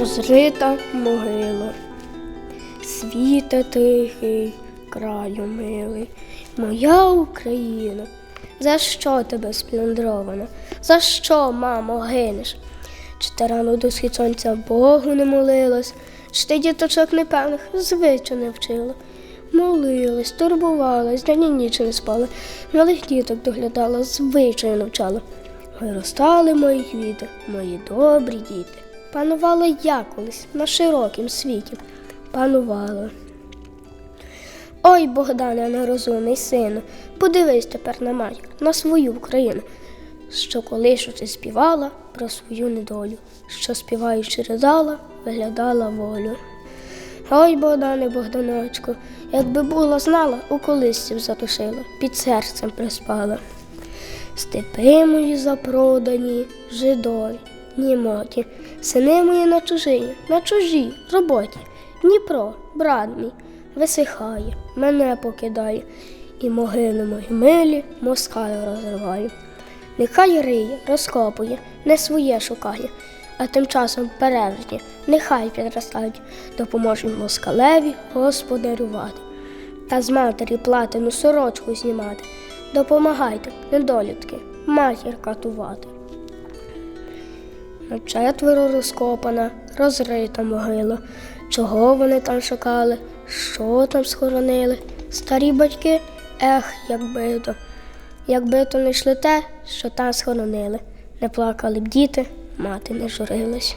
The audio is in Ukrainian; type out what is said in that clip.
розрита могила. Світа тихий, краю милий, моя Україна. За що тебе сплюндрована? За що, мамо, гинеш? Чи ти рано до сонця Богу не молилась, чи ти діточок непевних звичай не вчила? Молилась, турбувалась, день і ніч не спала, малих діток доглядала, звичай навчала. Виростали мої квіти, мої добрі діти. Панувала я колись на широкім світі. Панувала. Ой, Богдане, нерозумний сину, подивись тепер на матір, на свою Україну, що колись ти співала про свою недолю, що співаючи ридала, виглядала волю. Ой, Богдане, Богданочку, якби була знала, у колисці б затушила, під серцем приспала. Степи мої запродані, жидові, німоті, сини мої на чужині, на чужій роботі. Дніпро, брат мій, висихає, мене покидає, і могили мої милі москаль розриває. Нехай риє, розкопує, не своє шукає, а тим часом перевертні, нехай підростають, допоможуть москалеві господарювати. Та з матері платину сорочку знімати. Допомагайте, недолітки, матір катувати. Четверо розкопана, розрита могила. Чого вони там шукали, що там схоронили? Старі батьки, ех, якби то. Якби то не йшли те, що там схоронили. Не плакали б діти, мати не журилась.